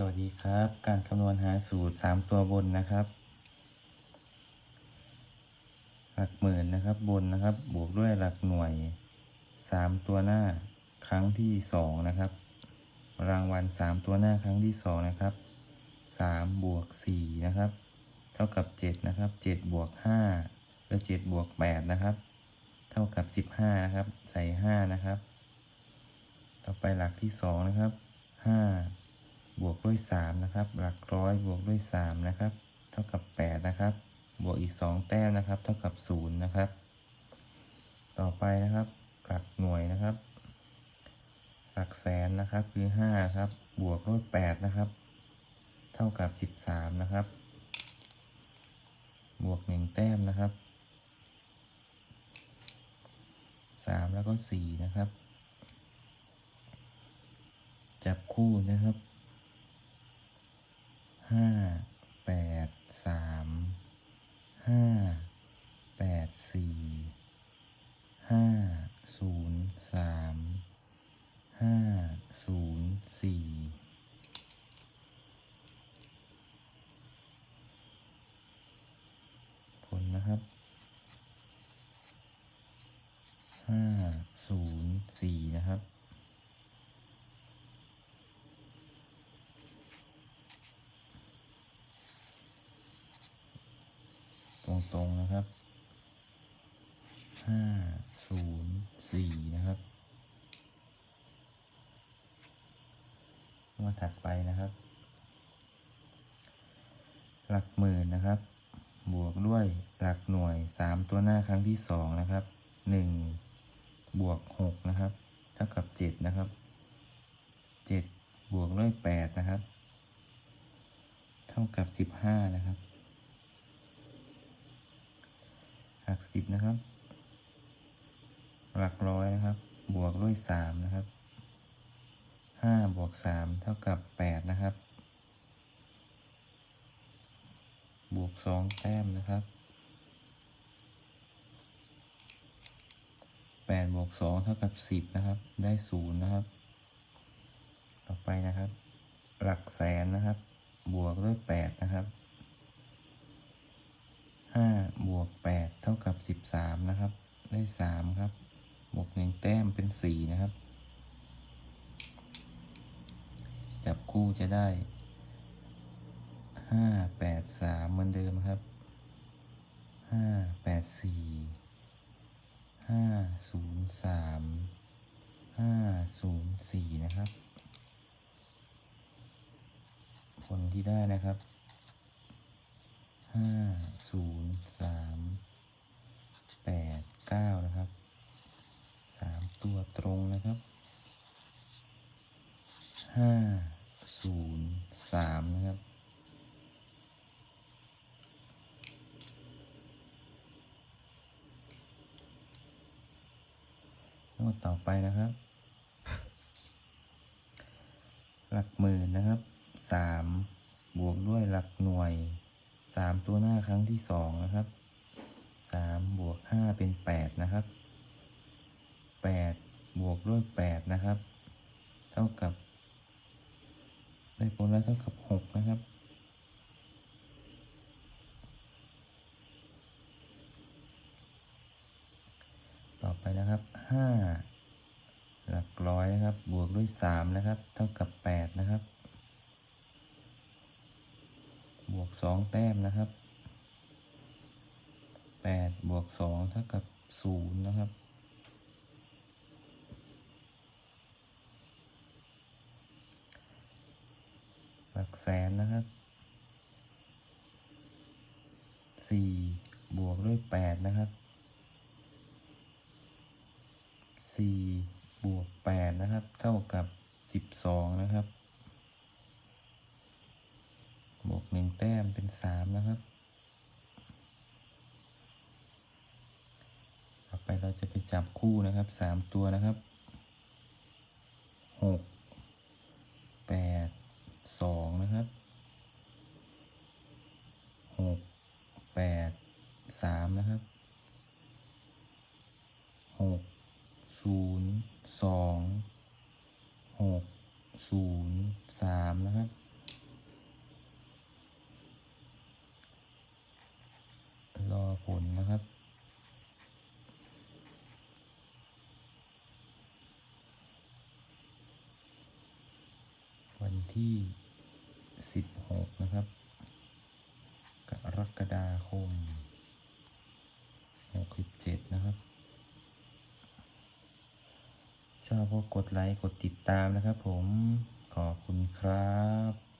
สวัสดีครับ การคำนวณหาสูตร 3 ตัวบนนะครับ หลักหมื่นนะครับบนนะครับ บวกด้วยหลักหน่วย 3 ตัวหน้าครั้งที่ 2 นะครับ รางวัล 3 ตัวหน้าครั้งที่ 2 นะครับ 3 บวก 4 นะครับ เท่ากับ 7 นะครับ 7 บวก 5 แล้ว7บวก 8 นะครับ เท่ากับ 15 นะครับ ใส่ 5 นะครับ ต่อไปหลักที่ 2 นะครับ 5 บวกด้วย 3 นะครับ หลักร้อยบวกด้วย 3 นะครับ เท่ากับ 8 นะครับ บวกอีก 2 แต้มนะครับ เท่ากับ 0 นะครับ ต่อไปนะครับ หลักหน่วยนะครับ หลักแสนนะครับคือ 5 ครับ บวกด้วย 8 นะครับ เท่ากับ 13 นะครับ บวก 1 แต้มนะครับ 3 แล้วก็ 4 นะครับ จับคู่นะครับ ห้าแปดสามห้าแปดสี่ห้าศูนย์สามห้าศูนย์สี่ผลนะครับห้าศูนย์สี่นะครับ ตรงๆนะครับห้าศูนย์สี่นะครับงวดถัดไปนะครับ หลักหมื่นนะครับ บวกด้วยหลักหน่วยสามตัวหน้าครั้งที่สองนะครับหนึ่งบวกหกนะครับ เท่ากับเจ็ดนะครับเจ็ดบวกด้วยแปดนะครับ เท่ากับสิบห้านะครับ หลักสิบนะครับ หลักร้อยนะครับ บวกด้วยสามนะครับห้าบวกสามเท่ากับแปดนะครับ บวกสองแต้มนะครับแปดบวกสองเท่ากับสิบนะครับ ได้ศูนย์นะครับ ต่อไปนะครับ หลักแสนนะครับ บวกด้วยแปดนะครับห้า สิบสามนะครับ ได้สามครับ บวกหนึ่งแต้มเป็นสี่นะครับ จับคู่จะได้ห้าแปดสามเหมือนเดิมครับห้าแปดสี่ห้าศูนย์สามห้าศูนย์สี่นะครับผลที่ได้นะครับห้าศูนย์สามแปดเก้านะครับสาม ตัวตรงนะครับห้าศูนย์สามนะครับ งวดต่อไปนะครับ หลักหมื่นนะครับสามบวกด้วยหลักหน่วยสามตัวหน้าครั้งที่สองนะครับสามบวกห้าเป็นแปดนะครับแปด บวกด้วยแปดนะครับ เท่ากับ ได้ผลแล้วเท่ากับหกนะครับต่อไปนะครับห้าหลักร้อยนะครับ บวกด้วยสามนะครับ เท่ากับแปดนะครับ บวกสองแต้มนะครับแปดบวกสองเท่ากับศูนย์นะครับ หลักแส นนะครับสี่บวกด้วยแปดนะครับสี่บวกแปดนะครับ เท่ากับสิบสองนะครับ บวกหนึ่งแต้มเป็นสามนะครับต่อไปเราจะไปจับคู่นะครับสามตัวนะครับหกแปด สองนะครับหกแปดสามนะครับหกศูนย์สองหกศูนย์สามนะครับรอผลนะครับวันที่ 16 นะครับ กรกฎาคม 67 นะครับ ชอบก็กดไลค์ กดติดตามนะครับผม ขอบคุณครับ